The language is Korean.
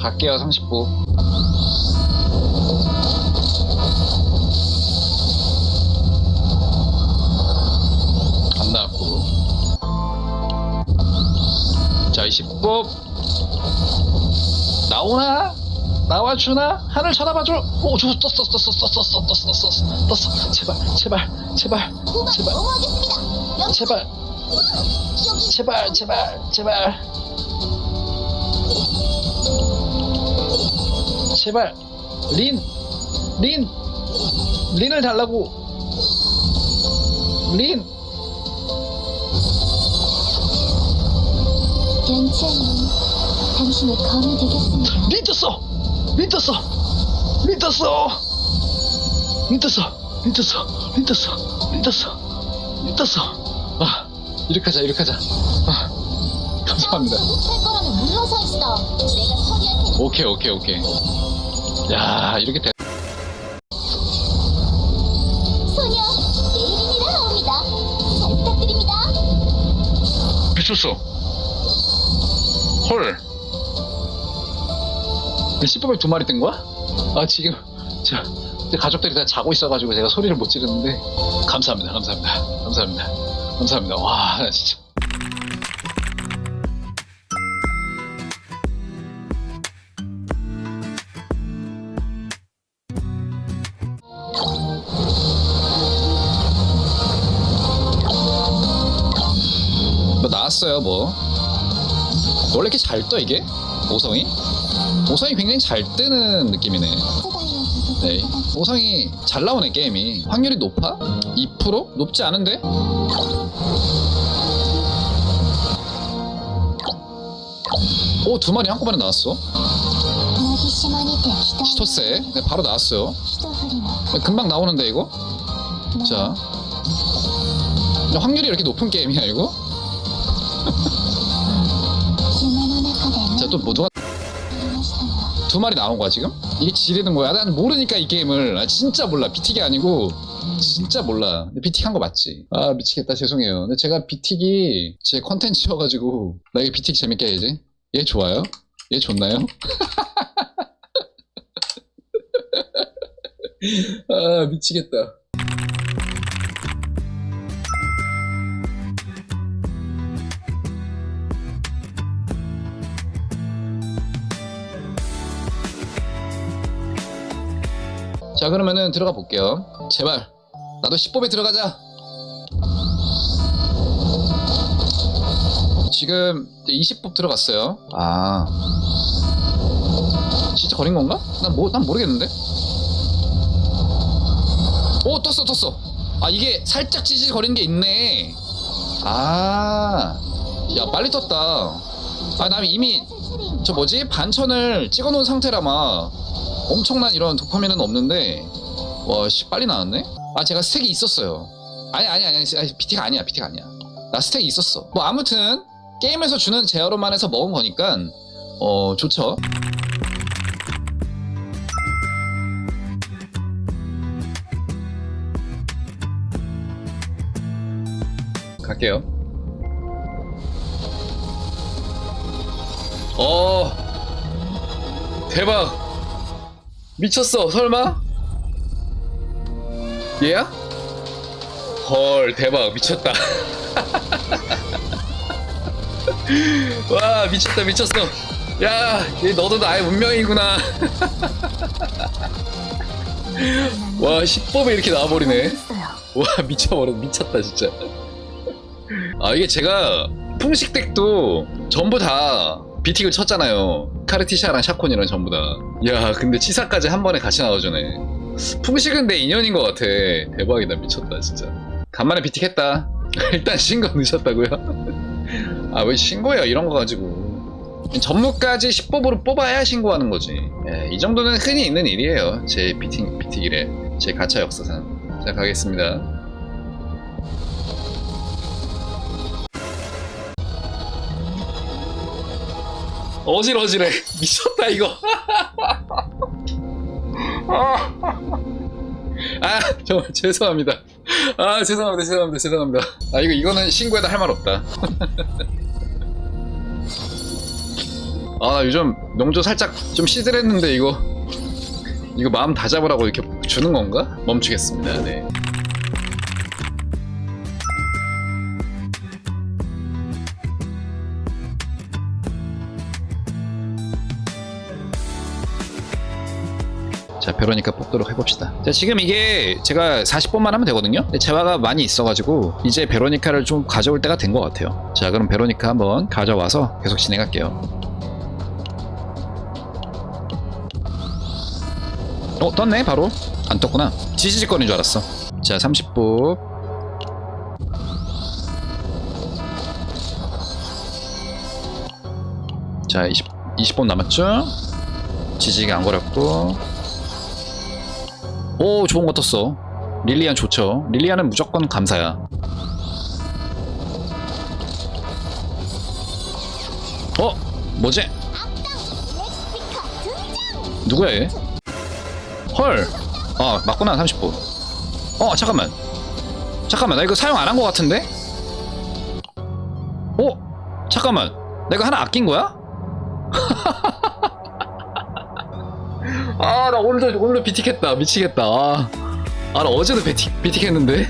자, 갈게요, 30부. 안 나왔고. 자, 20부. 나오나? 나와주나? 하늘 쳐다봐줘. 오, 저 떴어, 떴어, 떴어, 떴어, 떴어, 떴어, 떴어. 제발, 제발, 제발, 제발, 제발, 제발, 제발, 제발. 제발, 린, 린, 린을 달라고. 린, 연치아님, 당신의 검이 되겠습니다. 린 떴어, 린 떴어, 린 떴어, 린 떴어, 린 떴어, 린 떴어, 린 떴어, 린 떴어. 아, 이렇게 하자, 이렇게 하자. 아, 감사합니다. 못할 거라면 물러서 있어. 내가 테니. 오케이 오케이 오케이. 야 이렇게 돼. 소녀, 내일입니다 나옵니다. 잘 부탁드립니다. 미쳤어. 헐. 씨밥을 두 마리 뜬 거야? 아 지금 저제 가족들이 다 자고 있어가지고 제가 소리를 못 지르는데. 감사합니다 감사합니다 감사합니다. 감사합니다. 와나 진짜 나왔어요 뭐. 원래 이렇게 잘 떠 이게? 오성이? 오성이 굉장히 잘 뜨는 느낌이네. 네. 오성이 잘 나오네 게임이. 확률이 높아? 2% 높지 않은데? 오 두 마리 한꺼번에 나왔어? 시토세? 네, 바로 나왔어요. 네, 금방 나오는데 이거? 자. 확률이 이렇게 높은 게임이야 이거 또 모두가 두 마리 나온 거야 지금? 이게 지리는 거야? 난 모르니까 이 게임을 아, 진짜 몰라 BT가 아니고 진짜 몰라 근데 BT 한거 맞지? 아 미치겠다 죄송해요 근데 제가 BT기 제 컨텐츠여가지고 나 이게 BT 재밌게 해야지 얘 좋아요? 얘 좋나요? 아 미치겠다 자 그러면은 들어가 볼게요. 제발. 나도 10법에 들어가자. 지금 20법 들어갔어요. 아. 진짜 걸린 건가? 난, 뭐, 난 모르겠는데? 오 떴어 떴어. 아 이게 살짝 찌질 거리는 게 있네. 아야 빨리 떴다. 아나 이미 저 뭐지? 반천을 찍어놓은 상태라 막 엄청난 이런 도파민은 없는데 와 씨 빨리 나왔네? 아 제가 스택이 있었어요. 아니 아니 아니 아니 BT가 아니야 BT가 아니야. 나 스택이 있었어. 뭐 아무튼 게임에서 주는 제어로만 해서 먹은 거니까 어 좋죠? 갈게요. 어 대박 미쳤어. 설마? 얘야? 헐 대박. 미쳤다. 와 미쳤다 미쳤어. 야얘 너도 나의 운명이구나. 와 10법에 이렇게 나와버리네. 와 미쳐버려 미쳤다 진짜. 아 이게 제가 풍식 덱도 전부 다 비틱을 쳤잖아요. 카르티샤랑 샤콘이랑 전부 다 야 근데 치사까지 한 번에 같이 나와주네. 풍식은 내 인연인 것 같아. 대박이다. 미쳤다 진짜. 간만에 비틱 했다. 일단 신고 넣으셨다고요? 아 왜 신고해요? 이런 거 가지고. 전무까지 10법으로 뽑아야 신고하는 거지. 예, 이 정도는 흔히 있는 일이에요. 제 비틱, 비틱이래 제 가차 역사상. 자 가겠습니다 어질어질해 미쳤다 이거 아 정말 죄송합니다 아 죄송합니다 죄송합니다 죄송합니다 아 이거 이거는 신고해도 할 말 없다 아나 요즘 농조 살짝 좀 시들했는데 이거 이거 마음 다 잡으라고 이렇게 주는 건가? 멈추겠습니다. 네. 자, 베로니카 뽑도록 해봅시다. 자, 지금 이게 제가 40번만 하면 되거든요? 재화가 많이 있어가지고, 이제 베로니카를 좀 가져올 때가 된 것 같아요. 자, 그럼 베로니카 한번 가져와서 계속 진행할게요. 어, 떴네, 바로. 안 떴구나. 지지직거리는 줄 알았어. 자, 30분. 자, 20, 20번 남았죠? 지지가 안 걸렸고. 오 좋은 거 떴어 릴리안 좋죠 릴리안은 무조건 감사야 어? 뭐지? 누구야 얘? 헐. 아 맞구나 30분. 어 잠깐만. 잠깐만 나 이거 사용 안 한 거 같은데? 어? 잠깐만. 내가 하나 아낀 거야? 아나 오늘도 오늘도 비틱했다 미치겠다. 아나 어제도 비틱 비틱했는데.